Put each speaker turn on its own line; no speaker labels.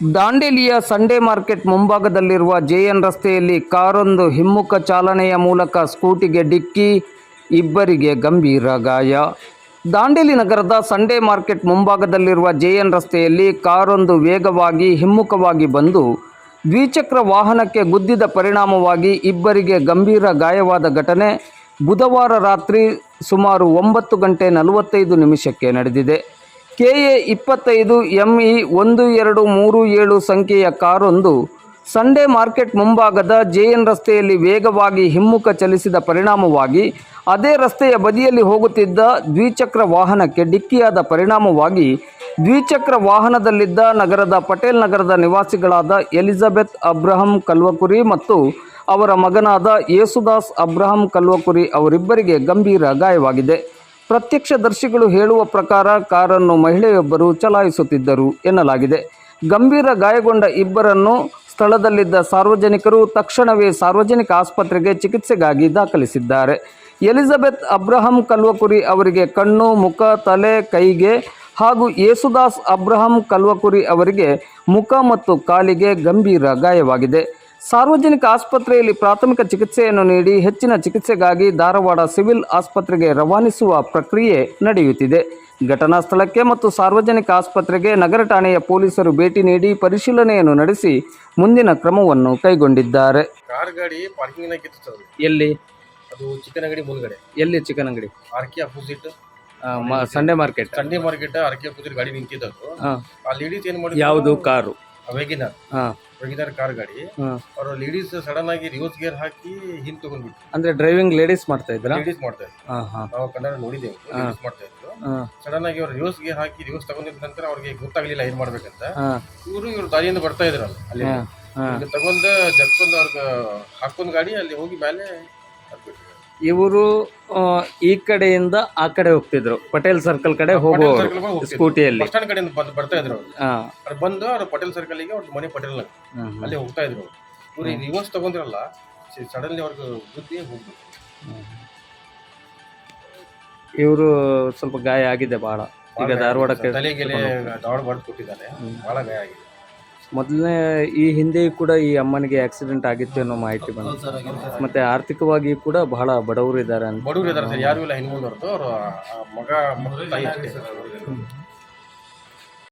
ದಾಂಡೇಲಿಯ Sunday market ಮುಂಭಾಗದಲ್ಲಿರುವ JN ರಸ್ತೆಯಲ್ಲಿ ಕಾರೊಂದು ಹಿಮ್ಮುಖ ಚಾಲನೆಯ ಮೂಲಕ ಸ್ಕೂಟಿಗೆ ಡಿಕ್ಕಿ, ಇಬ್ಬರಿಗೆ ಗಂಭೀರ ಗಾಯ. ದಾಂಡೇಲಿ ನಗರದ ಸಂಡೇ ಮಾರ್ಕೆಟ್ ಮುಂಭಾಗದಲ್ಲಿರುವ ಜೆಎನ್ ರಸ್ತೆಯಲ್ಲಿ ಕಾರೊಂದು ವೇಗವಾಗಿ ಹಿಮ್ಮುಖವಾಗಿ ಬಂದು ದ್ವಿಚಕ್ರ ವಾಹನಕ್ಕೆ ಗುದ್ದಿದ ಪರಿಣಾಮವಾಗಿ ಇಬ್ಬರಿಗೆ ಗಂಭೀರ ಗಾಯವಾದ ಘಟನೆ ಬುಧವಾರ ರಾತ್ರಿ ಸುಮಾರು ಒಂಬತ್ತು ಗಂಟೆ ನಲವತ್ತೈದು ನಿಮಿಷಕ್ಕೆ ನಡೆದಿದೆ. ಕೆಎ ಇಪ್ಪತ್ತೈದು ಎಂಇ ಒಂದು ಎರಡು ಮೂರು ಏಳು ಸಂಖ್ಯೆಯ ಕಾರೊಂದು ಸಂಡೇ ಮಾರ್ಕೆಟ್ ಮುಂಭಾಗದ ಜೆಎನ್ ರಸ್ತೆಯಲ್ಲಿ ವೇಗವಾಗಿ ಹಿಮ್ಮುಖ ಚಲಿಸಿದ ಪರಿಣಾಮವಾಗಿ ಅದೇ ರಸ್ತೆಯ ಬದಿಯಲ್ಲಿ ಹೋಗುತ್ತಿದ್ದ ದ್ವಿಚಕ್ರ ವಾಹನಕ್ಕೆ ಡಿಕ್ಕಿಯಾದ ಪರಿಣಾಮವಾಗಿ ದ್ವಿಚಕ್ರ ವಾಹನದಲ್ಲಿದ್ದ ನಗರದ ಪಟೇಲ್ ನಗರದ ನಿವಾಸಿಗಳಾದ ಎಲಿಜಬೆತ್ ಅಬ್ರಹಂ ಕಲ್ವಕುರಿ ಮತ್ತು ಅವರ ಮಗನಾದ ಯೇಸುದಾಸ್ ಅಬ್ರಹಂ ಕಲ್ವಕುರಿ ಅವರಿಬ್ಬರಿಗೆ ಗಂಭೀರ ಗಾಯವಾಗಿದೆ. ಪ್ರತ್ಯಕ್ಷದರ್ಶಿಗಳು ಹೇಳುವ ಪ್ರಕಾರ ಕಾರನ್ನು ಮಹಿಳೆಯೊಬ್ಬರು ಚಲಾಯಿಸುತ್ತಿದ್ದರು ಎನ್ನಲಾಗಿದೆ. ಗಂಭೀರ ಗಾಯಗೊಂಡ ಇಬ್ಬರನ್ನು ಸ್ಥಳದಲ್ಲಿದ್ದ ಸಾರ್ವಜನಿಕರು ತಕ್ಷಣವೇ ಸಾರ್ವಜನಿಕ ಆಸ್ಪತ್ರೆಗೆ ಚಿಕಿತ್ಸೆಗಾಗಿ ದಾಖಲಿಸಿದ್ದಾರೆ. ಎಲಿಜಬೆತ್ ಅಬ್ರಹಂ ಕಲ್ವಕುರಿ ಅವರಿಗೆ ಕಣ್ಣು, ಮುಖ, ತಲೆ, ಕೈಗೆ ಹಾಗೂ ಯೇಸುದಾಸ್ ಅಬ್ರಹಂ ಕಲ್ವಕುರಿ ಅವರಿಗೆ ಮುಖ ಮತ್ತು ಕಾಲಿಗೆ ಗಂಭೀರ ಗಾಯವಾಗಿದೆ. ಸಾರ್ವಜನಿಕ ಆಸ್ಪತ್ರೆಯಲ್ಲಿ ಪ್ರಾಥಮಿಕ ಚಿಕಿತ್ಸೆಯನ್ನು ನೀಡಿ ಹೆಚ್ಚಿನ ಚಿಕಿತ್ಸೆಗಾಗಿ ಧಾರವಾಡ ಸಿವಿಲ್ ಆಸ್ಪತ್ರೆಗೆ ರವಾನಿಸುವ ಪ್ರಕ್ರಿಯೆ ನಡೆಯುತ್ತಿದೆ. ಘಟನಾ ಸ್ಥಳಕ್ಕೆ ಮತ್ತು ಸಾರ್ವಜನಿಕ ಆಸ್ಪತ್ರೆಗೆ ನಗರ ಠಾಣೆಯ ಪೊಲೀಸರು ಭೇಟಿ ನೀಡಿ ಪರಿಶೀಲನೆಯನ್ನು ನಡೆಸಿ ಮುಂದಿನ ಕ್ರಮವನ್ನು ಕೈಗೊಂಡಿದ್ದಾರೆ.
ಕಾರ್ ಗಾಡಿ ಪಾರ್ಕಿಂಗ್
ಎಲ್ಲಿ?
ಅದು ಚಿಕನ್ ಅಂಗಡಿ ಮುಂದ್ಗಡೆ.
ಎಲ್ಲಿ ಚಿಕನ್ ಅಂಗಡಿ
R K opposite
Sunday market
Sunday market R K opposite ಗಾಡಿ ನಿಂತಿದ್ದದು
ಹಾಂ.
ಆ ಲೇಡೀಸ್ ಏನ್ ಮಾಡಿದ್ರು?
ಯಾವುದು? ಕಾರು.
ವೇಗಿನಾರ್
ಹಾಂ
ವೇಗಿನಾರ್ ಕಾರ್ ಗಾಡಿ. ಅವರು ಲೇಡೀಸ್ ಸಡನ್ ಆಗಿ ರಿವರ್ಸ್ ಗೇರ್ ಹಾಕಿ ಹಿಂದ್ ತಗೊಂಡ್ಬಿಟ್ಟು
ಅಂದ್ರೆ ಡ್ರೈವಿಂಗ್ ಲೇಡೀಸ್ ಮಾಡ್ತಾ ಇದ್ರಾ?
ಲೇಡೀಸ್ ಮಾಡ್ತಾ ಇದ್ರು.
ಹಾಂ ಹಾಂ.
ನಾವು ಕನ್ನಡ ನೋಡಿದ್ದೇವೆ ಲೇಡೀಸ್ ಮಾಡ್ತಾ ಇದ್ರು.
ಹಾಂ.
ಸಡನ್ ಆಗಿ ಅವ್ರು ರಿವರ್ಸ್ ಗೇರ್ ಹಾಕಿ ರಿವರ್ಸ್ ತಗೊಂಡಿದ ನಂತರ ಅವ್ರಿಗೆ ಗೊತ್ತಾಗ್ಲಿಲ್ಲ ಏನ್ ಮಾಡ್ಬೇಕಂತ.
ಹಾಂ.
ಇವರು ಇವ್ರ ದಾರಿಯಿಂದ ಬರ್ತಾ ಇದ್ರಲ್ಲ ಅಲ್ಲಿ
ತಗೊಂಡ ಹಾಂ
ಇಲ್ಲಿ ತಗೊಂಡ್ ಜಕ್ಕೊಂಡ್ ಅವ್ರಿಗೆ ಹಾಕೊಂಡ್ ಗಾಡಿ ಅಲ್ಲಿ ಹೋಗಿ ಮೇಲೆ ಹತ್ಬಿಟ್ರು
ಇವರು ಈ ಕಡೆಯಿಂದ ಆ ಕಡೆ ಹೋಗ್ತಿದ್ರು. ಪಟೇಲ್ ಸರ್ಕಲ್ ಕಡೆ ಹೋಗುವವರು ಸ್ಕೂಟಿಯಲ್ಲಿ.
ಸ್ಟ್ಯಾಂಡ್ ಕಡೆಯಿಂದ ಬಂದು ಬರ್ತಾ ಇದ್ರು ಅವ್ರು.
ಹಾಂ.
ಅವ್ರು ಬಂದು ಅವ್ರು ಪಟೇಲ್ ಸರ್ಕಲ್ಗೆ ಅವ್ರ ಮನೆ ಪಟೇಲ್ ಅಲ್ಲಿ ಹೋಗ್ತಾ ಇದ್ರು. ಇವ್ರು ಈ ರಿವರ್ಸ್ ತಗೊಂಡ್ರಲ್ಲ ಸಡನ್ಲಿ ಅವ್ರಿಗೆ ಬುದ್ಧಿ ಹೋಗ್ಬಿಟ್ಟು
ಇವರು ಸ್ವಲ್ಪ ಗಾಯ ಆಗಿದೆ ಬಹಳ ಈಗ ಧಾರವಾಡಕ್ಕೆ
ತಲೆಗೆಲೆ ದಾವಣ ಬಡ್ದು ಕೊಟ್ಟಿದ್ದಾರೆ. ಬಹಳ ಗಾಯ ಆಗಿದೆ.
ಮೊದಲನೇ ಈ ಹಿಂದೆಯೂ ಕೂಡ ಈ ಅಮ್ಮನಿಗೆ ಆಕ್ಸಿಡೆಂಟ್ ಆಗಿತ್ತು ಅನ್ನೋ ಮಾಹಿತಿ ಬಂತು. ಮತ್ತೆ ಆರ್ಥಿಕವಾಗಿ ಕೂಡ ಬಹಳ ಬಡವರು ಇದ್ದಾರೆ ಅಂತ.
ಬಡವ್ರು ಇದಾರೆ ಸರ್ ಯಾರು ಇಲ್ಲ ಹೆಣ್ಮೂಲ್ ಹೊರತು ಅವ್ರು ಮಗ ಮತ್ತು ತಾಯಿ ಅಷ್ಟೇ.